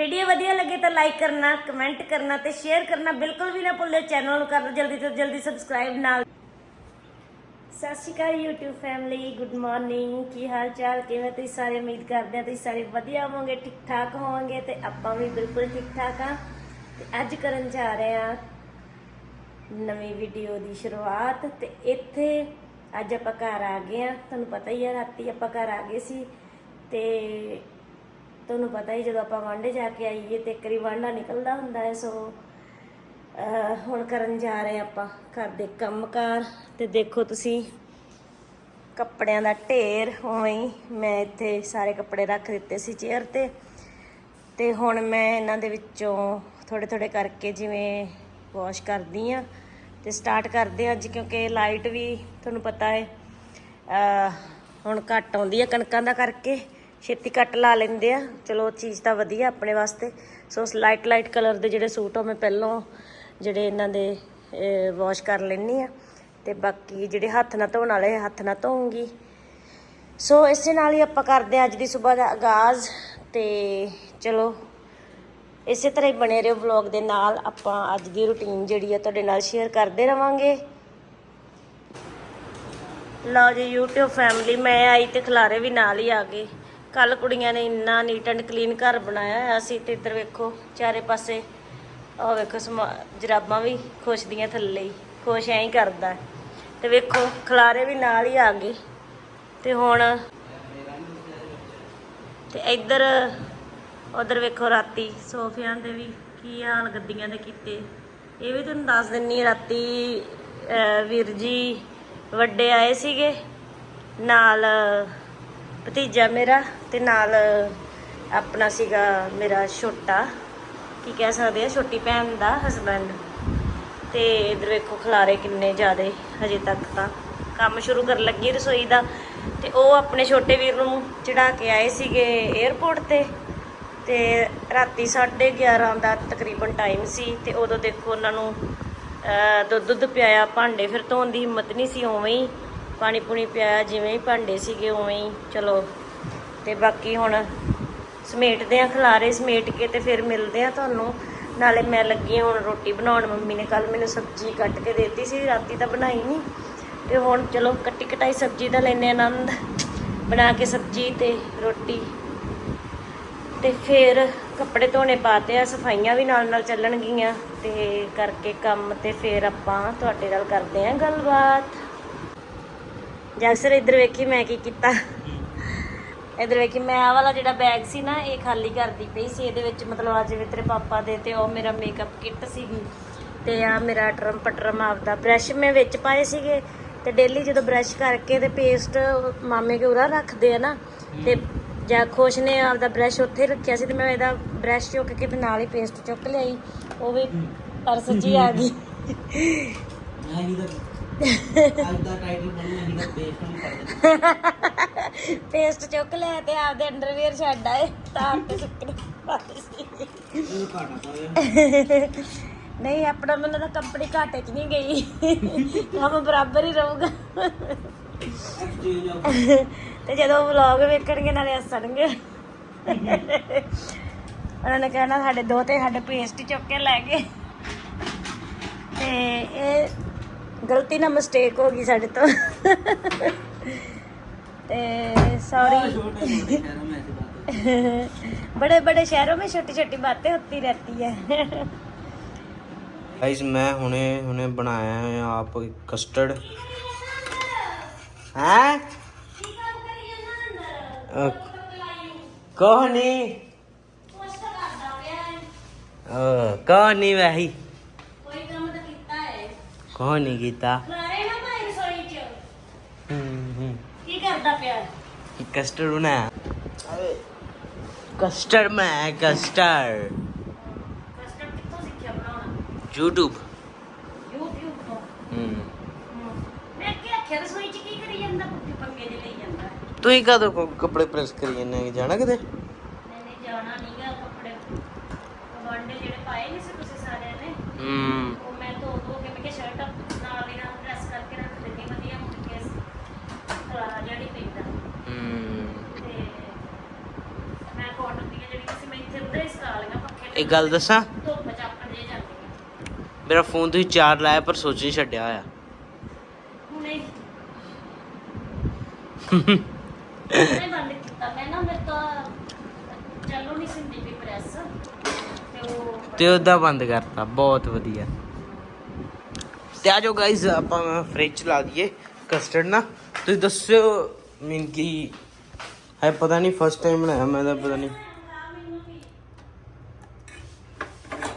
Video ਵਧੀਆ ਲੱਗੇ ਤਾਂ ਲਾਈਕ ਕਰਨਾ ਕਮੈਂਟ ਕਰਨਾ ਤੇ ਸ਼ੇਅਰ ਕਰਨਾ ਬਿਲਕੁਲ ਵੀ ਨਾ ਭੁੱਲਿਓ। ਚੈਨਲ ਨੂੰ ਕਰ ਜਲਦੀ ਤੋਂ ਜਲਦੀ ਸਬਸਕ੍ਰਾਈਬ ਨਾਲ। ਸਤਿ ਸ਼੍ਰੀ ਅਕਾਲ YouTube ਫੈਮਿਲੀ ਗੁੱਡ ਮਾਰਨਿੰਗ ਕੀ ਹਾਲ ਚਾਲ ਕਿਵੇਂ ਤੁਸੀਂ ਸਾਰੇ? ਉਮੀਦ ਕਰਦੇ ਆ ਤੁਸੀਂ ਸਾਰੇ ਵਧੀਆ ਹੋਵੋਗੇ ਠੀਕ ਠਾਕ ਹੋਵੋਗੇ ਤੇ ਆਪਾਂ ਵੀ ਬਿਲਕੁਲ ਠੀਕ ਠਾਕ ਆ ਤੇ ਅੱਜ ਕਰਨ ਜਾ ਰਹੇ ਆ ਨਵੀਂ ਵੀਡੀਓ ਦੀ ਸ਼ੁਰੂਆਤ ਤੇ ਇੱਥੇ ਅੱਜ ਆਪਾਂ ਘਰ ਆ ਗਏ ਆ ਤੁਹਾਨੂੰ ਪਤਾ ਹੀ ਆ ਰਾਤੀ ਆਪਾਂ ਘਰ ਆ ਗਏ ਸੀ ਤੇ ਤੁਹਾਨੂੰ ਪਤਾ ਹੀ ਜਦੋਂ ਆਪਾਂ ਵਾਂਡੇ ਜਾ ਕੇ ਆਈਏ ਤੇ ਇੱਕ ਵਾਰੀ ਵਾਂਡਾ ਨਿਕਲਦਾ ਹੁੰਦਾ ਹੈ, ਸੋ ਹੁਣ ਕਰਨ ਜਾ ਰਹੇ ਆਪਾਂ ਘਰ ਦੇ ਕੰਮਕਾਰ ਤੇ ਦੇਖੋ ਤੁਸੀਂ ਕੱਪੜਿਆਂ ਦਾ ਢੇਰ ਉਵੇਂ ਹੀ ਮੈਂ ਇੱਥੇ ਸਾਰੇ ਕੱਪੜੇ ਰੱਖ ਦਿੱਤੇ ਸੀ ਚੇਅਰ ਤੇ ਤੇ ਹੁਣ ਮੈਂ ਇਹਨਾਂ ਦੇ ਵਿੱਚੋਂ ਥੋੜੇ ਥੋੜੇ ਕਰਕੇ ਜਿਵੇਂ ਵਾਸ਼ ਕਰਦੀ ਆ ਤੇ ਸਟਾਰਟ ਕਰਦੇ ਹਾਂ ਅੱਜ ਕਿਉਂਕਿ ਲਾਈਟ ਵੀ ਤੁਹਾਨੂੰ ਪਤਾ ਹੈ ਹੁਣ ਘੱਟ ਆਉਂਦੀ ਹੈ ਕਣਕਾਂ ਦਾ ਕਰਕੇ ਛੇਤੀ ਕੱਟ ਲਾ ਲੈਂਦੇ ਆ। ਚਲੋ, ਉਹ ਚੀਜ਼ ਤਾਂ ਵਧੀਆ ਆਪਣੇ ਵਾਸਤੇ। ਸੋ ਲਾਈਟ ਲਾਈਟ ਕਲਰ ਦੇ ਜਿਹੜੇ ਸੂਟ ਆ ਮੈਂ ਪਹਿਲਾਂ ਜਿਹੜੇ ਇਹਨਾਂ ਦੇ ਵਾਸ਼ ਕਰ ਲੈਣੀ ਆ। ਤੇ ਬਾਕੀ ਜਿਹੜੇ ਹੱਥ ਨਾਲ ਧੋਣ ਵਾਲੇ, ਹੱਥ ਨਾਲ ਧੋਉਂਗੀ ਸੋ, ਇਸੇ ਨਾਲ ਹੀ ਆਪਾਂ ਕਰਦੇ ਹਾਂ ਅੱਜ ਦੀ ਸਵੇਰ ਦਾ ਆਗਾਜ਼। ਤੇ ਚਲੋ, ਇਸੇ ਤਰ੍ਹਾਂ ਹੀ ਬਣੇ ਰਹੋ ਵਲੌਗ ਦੇ ਨਾਲ। ਆਪਾਂ ਅੱਜ ਦੀ ਰੁਟੀਨ ਜਿਹੜੀ ਆ, ਤੁਹਾਡੇ ਨਾਲ ਸ਼ੇਅਰ ਕਰਦੇ ਰਵਾਂਗੇ। ਲਓ ਜੀ, YouTube ਫੈਮਿਲੀ ਮੈਂ ਆਈ ਤੇ ਖਲਾਰੇ ਵੀ ਨਾਲ ਹੀ ਆ ਗਏ। ਕੱਲ ਕੁੜੀਆਂ ਨੇ ਇੰਨਾ ਨੀਟ ਐਂਡ ਕਲੀਨ ਘਰ ਬਣਾਇਆ ਹੋਇਆ ਸੀ ਤੇ ਇੱਧਰ ਵੇਖੋ, ਚਾਰੇ ਪਾਸੇ ਉਹ ਵੇਖੋ ਸਮਾ- ਜਰਾਬਾਂ ਵੀ ਖੁਸ਼ ਦੀਆਂ ਥੱਲੇ ਹੀ, ਖੁਸ਼ ਐਂ ਹੀ ਕਰਦਾ। ਤੇ ਵੇਖੋ, ਖਲਾਰੇ ਵੀ ਨਾਲ ਹੀ ਆ ਗਏ। ਤੇ ਹੁਣ ਤੇ ਇੱਧਰ, ਉਧਰ ਵੇਖੋ ਰਾਤੀ ਸੋਫਿਆਂ ਦੇ ਵੀ ਕੀ ਹਾਲ ਗੱਦੀਆਂ ਦੇ ਕੀਤੇ। ਇਹ ਵੀ ਤੁਹਾਨੂੰ ਦੱਸ ਦਿੰਨੀ ਰਾਤੀ ਵੀਰ ਜੀ ਵੱਡੇ ਆਏ ਸੀਗੇ, ਨਾਲ ਭਤੀਜਾ ਮੇਰਾ ਤੇ ਨਾਲ ਆਪਣਾ ਸੀਗਾ ਮੇਰਾ ਛੋਟਾ। ਕੀ ਕਹਿ ਸਕਦੇ ਆ? ਛੋਟੀ ਭੈਣ ਦਾ ਹਸਬੰਡ ਤੇ ਇਧਰ ਵੇਖੋ ਖਲਾਰੇ ਕਿੰਨੇ ਜ਼ਿਆਦੇ ਹਜੇ ਤੱਕ ਤਾਂ। ਕੰਮ ਸ਼ੁਰੂ ਕਰਨ ਲੱਗੀ ਰਸੋਈ ਦਾ। ਤੇ ਉਹ ਆਪਣੇ ਛੋਟੇ ਵੀਰ ਨੂੰ ਚੜਾ ਕੇ ਆਏ ਸੀਗੇ 에어ਪੋਰਟ ਤੇ। ਤੇ ਰਾਤੀ 11:30 ਦਾ ਤਕਰੀਬਨ ਟਾਈਮ ਸੀ ਤੇ ਉਦੋਂ ਦੇਖੋ ਉਹਨਾਂ ਨੂੰ ਦੁੱਧ ਦੁੱਧ ਪਿਆਇਆ, ਭਾਂਡੇ ਫਿਰ ਧੋਣ ਦੀ ਹਿੰਮਤ ਨਹੀਂ ਸੀ ਉਵੇਂ ਹੀ। ਪਾਣੀ ਪੂਣੀ ਪਿਆ ਜਿਵੇਂ ਹੀ ਭਾਂਡੇ ਸੀਗੇ ਉਵੇਂ ਹੀ, ਚਲੋ। ਤੇ ਬਾਕੀ ਹੁਣ ਸਮੇਟਦੇ ਆ ਖਲਾਰੇ, ਸਮੇਟ ਕੇ ਤੇ ਫਿਰ ਮਿਲਦੇ ਆ ਤੁਹਾਨੂੰ। ਨਾਲੇ ਮੈਂ ਲੱਗੀ ਹੁਣ ਰੋਟੀ ਬਣਾਉਣ, ਮੰਮੀ ਨੇ ਕੱਲ ਮੈਨੂੰ ਸਬਜ਼ੀ ਕੱਟ ਕੇ ਦਿੱਤੀ ਸੀ, ਰਾਤੀ ਤਾਂ ਬਣਾਈ ਨਹੀਂ। ਤੇ ਹੁਣ ਚਲੋ ਕੱਟੀ ਕਟਾਈ ਸਬਜ਼ੀ ਦਾ ਲੈਨੇ ਆਨੰਦ, ਬਣਾ ਕੇ ਸਬਜ਼ੀ ਤੇ ਰੋਟੀ। ਤੇ ਫਿਰ ਕੱਪੜੇ ਧੋਣੇ ਪਾਤੇ ਆ, ਸਫਾਈਆਂ ਵੀ ਨਾਲ ਨਾਲ ਚੱਲਣਗੀਆਂ। ਤੇ ਕਰਕੇ ਕੰਮ ਤੇ ਫਿਰ ਆਪਾਂ ਤੁਹਾਡੇ ਨਾਲ ਕਰਦੇ ਆ ਗੱਲਬਾਤ। ਜੈਸਰ ਇੱਧਰ ਵੇਖੀ ਮੈਂ ਕੀ ਕੀਤਾ? ਇਧਰ ਵੇਖੀ ਮੈਂ ਆਹ ਵਾਲਾ ਜਿਹੜਾ ਬੈਗ ਸੀ ਨਾ ਇਹ ਖਾਲੀ ਕਰਦੀ ਪਈ ਸੀ। ਇਹਦੇ ਵਿੱਚ ਮਤਲਬ ਅੱਜ ਵੀ ਤੇਰੇ ਪਾਪਾ ਦੇ ਤੇ ਉਹ ਮੇਰਾ ਮੇਕਅਪ ਕਿੱਟ ਸੀਗੀ ਤੇ ਆ ਮੇਰਾ ਟਰਮ ਪਟਰਮ ਆਪਦਾ ਬ੍ਰਸ਼ ਮੈਂ ਵਿੱਚ ਪਾਏ ਸੀਗੇ। ਤੇ ਡੇਲੀ ਜਦੋਂ ਬ੍ਰਸ਼ ਕਰਕੇ ਤੇ ਪੇਸਟ ਮਾਮੇ ਕੇ ਉਰਾ ਰੱਖਦੇ ਆ ਨਾ ਤੇ ਜਾਂ ਖੁਸ਼ ਨੇ ਆਪਦਾ ਬ੍ਰਸ਼ ਉੱਥੇ ਰੱਖਿਆ ਸੀ ਤੇ ਮੈਂ ਇਹਦਾ ਬ੍ਰਸ਼ ਚੁੱਕ ਕੇ ਤੇ ਨਾਲ ਹੀ ਪੇਸਟ ਚੁੱਕ ਲਿਆਈ। ਉਹ ਵੀ ਪਰਸ ਹੀ ਆ ਗਈ। ਮੈਂ ਤਾਂ ਅੱਜ ਦਾ ਟਾਈਟਲ ਬਣਿਆ ਨਹੀਂ ਤਾਂ ਪੇਸ਼ ਨਹੀਂ ਕਰਦੇ ਪੇਸਟ ਚੁੱਕ ਲਿਆ ਤੇ ਆਪਦੇ ਅੰਡਰਵੇਅਰ ਛੱਡ ਆਏ ਤਾਂ ਤੇ ਸੁੱਕਣੇ ਪਾਤੇ ਸੀ ਇਹ ਘਾਟਾ ਤਾਂ ਨਹੀਂ ਆਪਣਾ ਮੈਨੂੰ ਤਾਂ ਕੰਪਨੀ ਘਾਟੇ 'ਚ ਨਹੀਂ ਗਈ। ਕੰਮ ਬਰਾਬਰ ਹੀ ਰਹੂਗਾ। ਐਕਸਚੇਂਜ ਆਫ ਤੇ ਜਦੋਂ ਵਲੌਗ ਵੇਖਣਗੇ ਨਾਲੇ ਹੱਸਣਗੇ। ਉਹਨਾਂ ਨੇ ਕਹਿਣਾ ਸਾਡੇ ਦੋ ਤੇ ਸਾਡੇ ਪੇਸਟ ਚੁੱਕ ਕੇ ਲੈ ਗਏ। ਤੇ ਇਹ ਗਲਤੀ ਨਾਲ ਮਿਸਟੇਕ ਹੋ ਗਈ ਸਾਡੇ ਤੋਂ ਤੇ ਸੌਰੀ ਛੋਟੇ ਛੋਟੇ ਸ਼ਹਿਰੋਂ में ऐसी बात है बड़े बड़े शहरों में छोटी छोटी बातें होती रहती है गाइस मैं हुने हुने बनाया है आप कस्टर्ड हैं कौन नहीं कौन नहीं वही ਕੋਈ ਕੰਮ ਤਾਂ ਕੀਤਾ ਹੈ ਕੋਹ ਨਹੀਂ ਕੀਤਾ? ਮਾਰੇ ਨਾ ਭਾਈ ਰਸੋਈ ਚ। ਹੂੰ ਹੂੰ। ਕੀ ਕਰਦਾ ਪਿਆ? ਕਸਟਰਡ ਬਣਾਇਆ ਕਸਟਰਡ ਮੈਂ ਕਸਟਰਡ। ਕਸਟਰਡ ਕਿੱਥੋਂ ਸਿੱਖਿਆ ਬਣਾਉਣਾ? YouTube YouTube ਤੋਂ? ਹੂੰ। ਮੈਂ ਕੀ ਆਖਿਆ ਰਸੋਈ ਚ ਕੀ ਕਰੀ ਜਾਂਦਾ? ਪੁੱਤੀ ਪੰਗੇ ਦੇ ਲਈ ਜਾਂਦਾ। ਤੁਸੀਂ ਕਦੋਂ ਕੋ- ਕੱਪੜੇ ਪ੍ਰੈਸ ਕਰੀ ਜਾਂਦੇ ਹੋ? ਜਾਣਾ ਕਿਤੇ? ਮੈਨੇ ਜਾਣਾ ਨਹੀਂਗਾ ਕੱਪੜੇ। ਵੰਡੇ ਜਿਹੜੇ ਪਾਏ ਨਹੀਂ ਸੀ ਤੁਸੀਂ ਸਾਰਿਆਂ ਨੇ। ਹੂੰ। ਇੱਕ ਗੱਲ ਦੱਸਾਂ? ਮੇਰਾ ਫੋਨ ਤੁਸੀਂ ਚਾਰ ਲਾਇਆ ਪਰ ਸੋਚ ਨਹੀਂ ਛੱਡਿਆ ਹੋਇਆ। ਤੇ ਉਹਦਾ ਬੰਦ ਕਰਤਾ। ਬਹੁਤ ਵਧੀਆ। ਤੇ ਆਜੋ ਗਾਇਸ ਆਪਾਂ ਫ੍ਰਿਜ ਚ ਲਾ ਦਈਏ ਕਸਟਰਡ ਨਾ। ਤੁਸੀਂ ਦੱਸਿਓ ਮੀਨ ਕੀ ਹੈ ਪਤਾ ਨਹੀਂ ਫਸਟ ਟਾਈਮ ਬਣਾਇਆ ਮੈਂ ਤਾਂ ਪਤਾ ਨਹੀਂ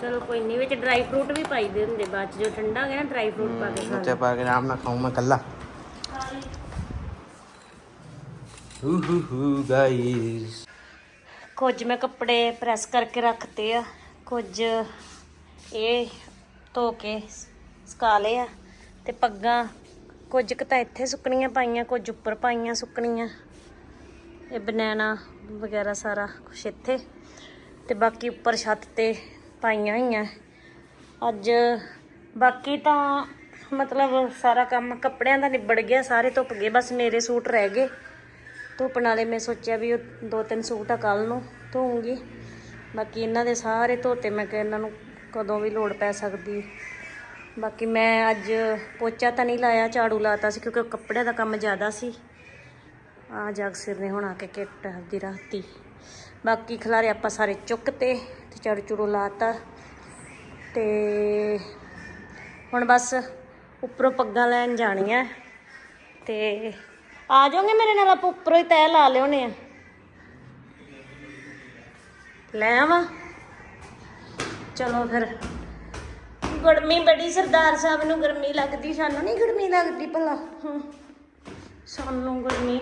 ਚਲੋ ਕੋਈ ਨਹੀਂ ਵਿੱਚ ਡਰਾਈ ਫਰੂਟ ਵੀ ਪਾਈਦੇ ਹੁੰਦੇ ਬਾਅਦ ਚ ਜੋ ਠੰਡਾ ਹੋ ਗਿਆ ਨਾ ਡਰਾਈ ਫਰੂਟ ਪਾ ਕੇ ਖਾ ਉੱਤੇ ਪਾ ਕੇ ਆਰਾਮ ਨਾਲ ਖਾਉਂ ਮੈਂ ਕੱਲਾ ਹੂ ਹੂ ਹੂ ਗਾਇਸ ਕੁਝ ਮੈਂ ਕੱਪੜੇ ਪ੍ਰੈਸ ਕਰਕੇ ਰੱਖਤੇ ਆ ਕੁਝ ਇਹ ਧੋ ਕੇ ਸੁਕਾ ਲਏ ਆ ਤੇ ਪੱਗਾਂ ਕੁਝ ਕੁ ਤਾਂ ਇੱਥੇ ਸੁੱਕਣੀਆਂ ਪਾਈਆਂ ਕੁਝ ਉੱਪਰ ਪਾਈਆਂ ਸੁੱਕਣੀਆਂ। ਇਹ ਬਨਾਨਾ ਵਗੈਰਾ ਸਾਰਾ ਕੁਝ ਇੱਥੇ ਤੇ ਬਾਕੀ ਉੱਪਰ ਛੱਤ ਤੇ ਪਾਈਆਂ ਹੋਈਆਂ। ਅੱਜ ਬਾਕੀ ਤਾਂ ਮਤਲਬ ਸਾਰਾ ਕੰਮ ਕੱਪੜਿਆਂ ਦਾ ਨਿਬੜ ਗਿਆ, ਸਾਰੇ ਧੁੱਪ ਗਏ, ਬਸ ਮੇਰੇ ਸੂਟ ਰਹਿ ਗਏ। ਧੁੱਪ ਨਾਲੇ ਮੈਂ ਸੋਚਿਆ ਵੀ ਉਹ ਦੋ ਤਿੰਨ ਸੂਟ ਆ ਕੱਲ ਨੂੰ ਧੋਉਂਗੀ ਬਾਕੀ ਇਹਨਾਂ ਦੇ ਸਾਰੇ ਧੋਤੇ, ਮੈਂ ਕਿ ਇਹਨਾਂ ਨੂੰ ਕਦੋਂ ਵੀ ਲੋੜ ਪੈ ਸਕਦੀ ਬਾਕੀ ਮੈਂ ਅੱਜ ਪੋਚਾ ਤਾਂ ਨਹੀਂ ਲਾਇਆ, ਝਾੜੂ ਲਾਤਾ ਸੀ ਕਿਉਂਕਿ ਕੱਪੜਿਆਂ ਦਾ ਕੰਮ ਜ਼ਿਆਦਾ ਸੀ। ਆ ਜਗ ਸਿਰ ਨੇ ਹੁਣ ਆ ਕੇ ਕਿੱਟ ਦੀ ਰਾਤੀ। ਬਾਕੀ ਖਲਾਰੇ ਆਪਾਂ ਸਾਰੇ ਚੁੱਕ ਤੇ ਤੇ ਝਾੜੂ ਚੂੜੂ ਲਾਤਾ ਤੇ। ਹੁਣ ਬਸ ਉੱਪਰੋਂ ਪੱਗਾਂ ਲੈਣ ਜਾਣੀਆਂ। ਤੇ ਆ ਜਾਓਗੇ ਮੇਰੇ ਨਾਲ ਆਪਾਂ ਉੱਪਰੋਂ ਹੀ ਤੈਅ ਲਾ ਲਿਓਨੇ ਆ। ਲੈ ਆਵਾਂ। ਚਲੋ ਫਿਰ। ਗਰਮੀ ਬੜੀ ਸਰਦਾਰ ਸਾਹਿਬ ਨੂੰ ਗਰਮੀ ਲੱਗਦੀ ਸਾਨੂੰ ਨਹੀਂ ਗਰਮੀ ਲੱਗਦੀ ਭਲਾ। ਹਮ, ਸਾਨੂੰ ਗਰਮੀ।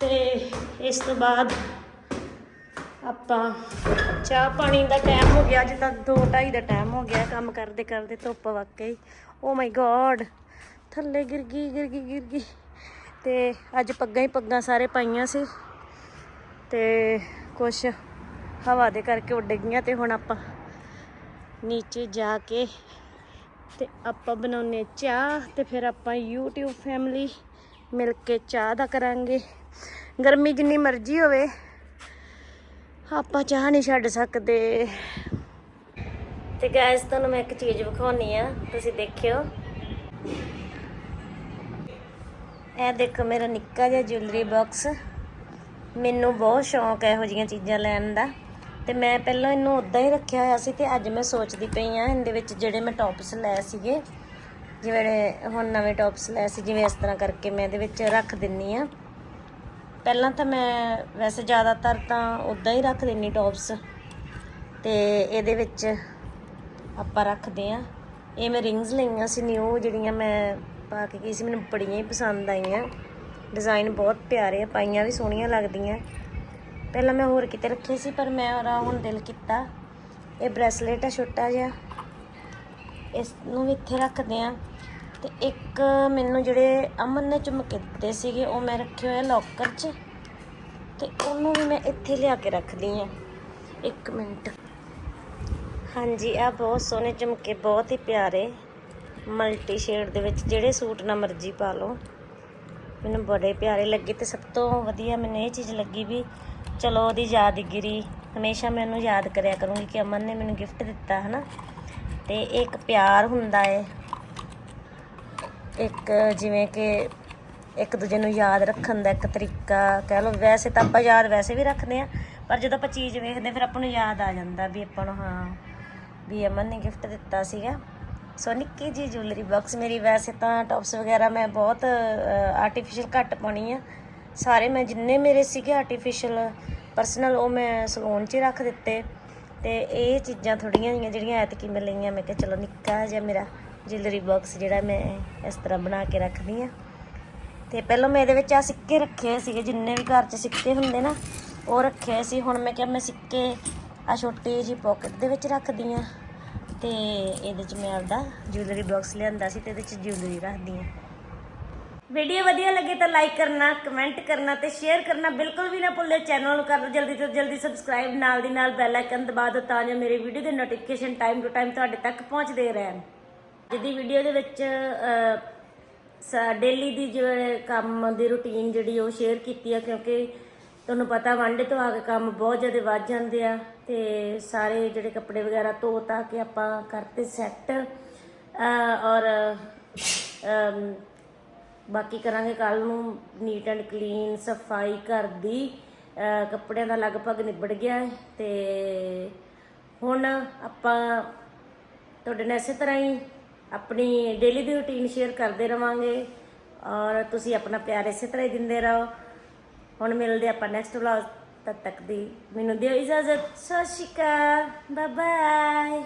ਤੇ ਇਸ ਤੋਂ ਬਾਅਦ ਆਪਾਂ ਚਾਹ ਪਾਣੀ ਦਾ ਟਾਈਮ ਹੋ ਗਿਆ, ਅੱਜ ਤਾਂ 2:30 ਦਾ ਟਾਈਮ ਹੋ ਗਿਆ, ਕੰਮ ਕਰਦੇ ਕਰਦੇ ਧੁੱਪ ਵਾਕਈ ਓ ਮਾਈ ਗॉड ਥੱਲੇ ਗਿਰ ਗਈ ਗਿਰ ਗਈ ਗਿਰ ਗਈ। ਤੇ ਅੱਜ ਪੱਗਾਂ ਹੀ ਪੱਗਾਂ ਸਾਰੇ ਪਾਈਆਂ ਸੀ। ਤੇ ਕੁਛ ਹਵਾ ਦੇ ਕਰਕੇ ਉੱਡ ਗਈਆਂ ਤੇ ਹੁਣ ਆਪਾਂ ਨੀਚੇ ਜਾ ਕੇ ਤੇ ਆਪਾਂ ਬਣਾਉਨੇ ਚਾਹ ਤੇ ਫਿਰ ਆਪਾਂ YouTube ਫੈਮਿਲੀ ਮਿਲ ਕੇ ਚਾਹ ਦਾ ਕਰਾਂਗੇ। ਗਰਮੀ ਜਿੰਨੀ ਮਰਜ਼ੀ ਹੋਵੇ। ਆਪਾਂ ਚਾਹ ਨਹੀਂ ਛੱਡ ਸਕਦੇ। ਤੇ ਗਾਇਸ ਤੁਹਾਨੂੰ ਮੈਂ ਇੱਕ ਚੀਜ਼ ਵਿਖਾਉਣੀ ਆ, ਤੁਸੀਂ ਦੇਖਿਓ। ਇਹ ਦੇਖੋ ਮੇਰਾ ਨਿੱਕਾ ਜਿਹਾ ਜੁਐਲਰੀ ਬਾਕਸ ਮੈਨੂੰ ਬਹੁਤ ਸ਼ੌਂਕ ਹੈ ਇਹੋ ਜਿਹੀਆਂ ਚੀਜ਼ਾਂ ਲੈਣ ਦਾ। ਤੇ ਮੈਂ ਪਹਿਲਾਂ ਇਹਨੂੰ ਉਦਾਂ ਹੀ ਰੱਖਿਆ ਹੋਇਆ ਸੀ ਤੇ ਅੱਜ ਮੈਂ ਸੋਚਦੀ ਪਈ ਆ ਇਹਦੇ ਵਿੱਚ ਜਿਹੜੇ ਮੈਂ ਟੌਪਸ ਲਏ ਸੀਗੇ, ਜਿਵੇਂ ਹੁਣ ਨਵੇਂ ਟੌਪਸ ਲਏ ਸੀ, ਜਿਵੇਂ ਇਸ ਤਰ੍ਹਾਂ ਕਰਕੇ ਮੈਂ ਇਹਦੇ ਵਿੱਚ ਰੱਖ ਦਿੰਨੀ ਆ। ਪਹਿਲਾਂ ਤਾਂ ਮੈਂ ਵੈਸੇ ਜ਼ਿਆਦਾਤਰ ਤਾਂ ਉਦਾਂ ਹੀ ਰੱਖ ਦਿੰਨੀ ਟੌਪਸ ਤੇ ਇਹਦੇ ਵਿੱਚ ਆਪਾਂ ਰੱਖਦੇ ਆ ਇਹ ਮੈਂ ਰਿੰਗਸ ਲਈਆਂ ਸੀ ਨਿਊ ਜਿਹੜੀਆਂ ਮੈਂ ਪਾ ਕੇ ਗਈ ਸੀ, ਮੈਨੂੰ ਬੜੀਆਂ ਹੀ ਪਸੰਦ ਆਈਆਂ। ਡਿਜ਼ਾਈਨ ਬਹੁਤ ਪਿਆਰੇ ਆ, ਪਾਈਆਂ ਵੀ ਸੋਹਣੀਆਂ ਲੱਗਦੀਆਂ। ਪਹਿਲਾਂ ਮੈਂ ਹੋਰ ਕਿਤੇ ਰੱਖੇ ਸੀ, ਪਰ ਮੈਂ ਉਹਦਾ ਹੁਣ ਦਿਲ ਕੀਤਾ। ਇਹ ਬ੍ਰੈਸਲੇਟ ਆ, ਛੋਟਾ ਜਿਹਾ। ਇਸ ਨੂੰ ਵੀ ਇੱਥੇ ਰੱਖਦੇ ਆ ਤੇ ਇੱਕ ਮੈਨੂੰ ਜਿਹੜੇ ਅਮਨ ਨੇ ਝੁਮਕੇ ਦਿੱਤੇ ਸੀਗੇ, ਉਹ ਮੈਂ ਰੱਖੇ ਹੋਏ ਆ ਲੋਕਰ 'ਚ ਤੇ ਉਹਨੂੰ ਵੀ ਮੈਂ ਇੱਥੇ ਲਿਆ ਕੇ ਰੱਖਦੀ ਆ ਇੱਕ ਮਿੰਟ। ਹਾਂਜੀ ਆ ਬਹੁਤ ਸੋਹਣੇ ਝੁਮਕੇ ਬਹੁਤ ਹੀ ਪਿਆਰੇ। ਮਲਟੀ ਸ਼ੇਡ ਦੇ ਵਿੱਚ ਜਿਹੜੇ ਸੂਟ ਨਾਲ ਮਰਜ਼ੀ ਪਾ ਲਓ। ਮੈਨੂੰ ਬੜੇ ਪਿਆਰੇ ਲੱਗੇ ਤੇ ਸਭ ਤੋਂ ਵਧੀਆ ਮੈਨੂੰ ਇਹ ਚੀਜ਼ ਲੱਗੀ ਵੀ ਚਲੋ ਉਹਦੀ ਯਾਦਗਿਰੀ, ਹਮੇਸ਼ਾ ਮੈਂ ਉਹਨੂੰ ਯਾਦ ਕਰਿਆ ਕਰੂੰਗੀ ਕਿ ਅਮਨ ਨੇ ਮੈਨੂੰ ਗਿਫਟ ਦਿੱਤਾ, ਹਨਾ? ਤੇ ਇਹ ਇੱਕ ਪਿਆਰ ਹੁੰਦਾ ਏ। ਇੱਕ ਜਿਵੇਂ ਕਿ ਇੱਕ ਦੂਜੇ ਨੂੰ ਯਾਦ ਰੱਖਣ ਦਾ ਇੱਕ ਤਰੀਕਾ ਕਹਿ ਲਓ, ਵੈਸੇ ਤਾਂ ਆਪਾਂ ਯਾਦ ਵੈਸੇ ਵੀ ਰੱਖਦੇ ਆ ਪਰ ਜਦੋਂ ਆਪਾਂ ਚੀਜ਼ ਵੇਖਦੇ ਫਿਰ ਆਪਾਂ ਨੂੰ ਯਾਦ ਆ ਜਾਂਦਾ ਵੀ ਆਪਾਂ ਨੂੰ ਹਾਂ, ਵੀ ਅਮਨ ਨੇ ਗਿਫਟ ਦਿੱਤਾ ਸੀਗਾ। ਸੋ ਨਿੱਕੀ ਜੀ ਜੁਐਲਰੀ ਬਾਕਸ ਮੇਰੀ ਵੈਸੇ ਤਾਂ ਟੌਪਸ ਵਗੈਰਾ ਮੈਂ ਬਹੁਤ ਆਰਟੀਫੀਸ਼ੀਅਲ ਘੱਟ ਪਾਉਣੀ ਆ। ਸਾਰੇ ਮੈਂ ਜਿੰਨੇ ਮੇਰੇ ਸੀਗੇ ਆਰਟੀਫੀਸ਼ੀਅਲ ਪਰਸਨਲ ਉਹ ਮੈਂ ਸਲੂਨ 'ਚ ਹੀ ਰੱਖ ਦਿੱਤੇ। ਤੇ ਇਹ ਚੀਜ਼ਾਂ ਥੋੜੀਆਂ ਜਿਹੀਆਂ ਜਿਹੜੀਆਂ ਐਤਕੀ ਮੈਂ ਲਈਆਂ, ਮੈਂ ਕਿਹਾ ਚਲੋ ਨਿੱਕਾ ਜਿਹਾ ਮੇਰਾ ਜੁਐਲਰੀ ਬਾਕਸ ਜਿਹੜਾ ਮੈਂ ਇਸ ਤਰ੍ਹਾਂ ਬਣਾ ਕੇ ਰੱਖਦੀ ਆ ਤੇ ਪਹਿਲਾਂ ਮੈਂ ਇਹਦੇ ਵਿੱਚ ਆ ਸਿੱਕੇ ਰੱਖੇ ਹੋਏ ਸੀਗੇ, ਜਿੰਨੇ ਵੀ ਘਰ 'ਚ ਸਿੱਕੇ ਹੁੰਦੇ ਨਾ, ਉਹ ਰੱਖੇ ਹੋਏ ਸੀ। ਹੁਣ ਮੈਂ ਕਿਹਾ ਮੈਂ ਸਿੱਕੇ ਆ ਛੋਟੀ ਜਿਹੀ ਪਾਕਟ ਦੇ ਵਿੱਚ ਰੱਖਦੀ ਆ ਤੇ ਇਹਦੇ ਚ ਮੈਂ ਆਪਦਾ ਜੁਐਲਰੀ ਬਾਕਸ ਲਿਆਂਦਾ ਸੀ ਤੇ ਇਹਦੇ ਚ ਜੁਐਲਰੀ ਰੱਖਦੀ ਹਾਂ। ਵੀਡੀਓ ਵਧੀਆ ਲੱਗੇ ਤਾਂ ਲਾਈਕ ਕਰਨਾ ਕਮੈਂਟ ਕਰਨਾ ਤੇ ਸ਼ੇਅਰ ਕਰਨਾ ਬਿਲਕੁਲ ਵੀ ਨਾ ਭੁੱਲੇ। ਚੈਨਲ ਨੂੰ ਕਰ ਜਲਦੀ ਤੋਂ ਜਲਦੀ ਸਬਸਕ੍ਰਾਈਬ ਨਾਲ ਦੀ ਨਾਲ ਬੈਲ ਆਈਕਨ ਦਬਾ ਦਿਓ ਤਾਂ ਜੋ ਮੇਰੇ ਵੀਡੀਓ ਦੇ ਨੋਟੀਫਿਕੇਸ਼ਨ ਟਾਈਮ ਟੂ ਟਾਈਮ ਤੁਹਾਡੇ ਤੱਕ ਪਹੁੰਚਦੇ ਰਹਿਣ। ਜਿਹਦੀ ਵੀਡੀਓ ਦੇ ਵਿੱਚ ਡੇਲੀ ਦੀ ਜੋ ਕੰਮ ਦੀ ਰੁਟੀਨ ਜਿਹੜੀ ਉਹ ਸ਼ੇਅਰ ਕੀਤੀ ਆ, ਕਿਉਂਕਿ ਤੁਹਾਨੂੰ ਪਤਾ ਵਨਡੇ ਤੋਂ ਆ ਕੇ ਕੰਮ ਬਹੁਤ ਜ਼ਿਆਦਾ ਵੱਧ ਜਾਂਦੇ ਆ ਤੇ ਸਾਰੇ ਜਿਹੜੇ ਕੱਪੜੇ ਵਗੈਰਾ ਧੋ ਤਾ ਕੇ ਆਪਾਂ ਕਰਤੇ ਸੈੱਟ ਔਰ ਬਾਕੀ ਕਰਾਂਗੇ ਕੱਲ ਨੂੰ ਨੀਟ ਐਂਡ ਕਲੀਨ ਸਫ਼ਾਈ ਘਰ ਦੀ ਕੱਪੜਿਆਂ ਦਾ ਲਗਭਗ ਨਿਬੜ ਗਿਆ ਹੈ ਤੇ ਹੁਣ ਆਪਾਂ ਤੁਹਾਡੇ ਨਾਲ ਇਸੇ ਤਰ੍ਹਾਂ ਹੀ ਆਪਣੀ ਡੇਲੀ ਦੀ ਰੁਟੀਨ ਸ਼ੇਅਰ ਕਰਦੇ ਰਵਾਂਗੇ ਔਰ ਤੁਸੀਂ ਆਪਣਾ ਪਿਆਰ ਇਸੇ ਤਰ੍ਹਾਂ ਹੀ ਦਿੰਦੇ ਰਹੋ। ਹੁਣ ਮਿਲਦੇ ਆਪਾਂ ਨੈਕਸਟ ਵਲੌਗ ਤਦ ਤੱਕ ਦੀ। ਮੈਨੂੰ ਦਿਓ ਇਜਾਜ਼ਤ। ਸਤਿ ਸ਼੍ਰੀ ਅਕਾਲ। Bye bye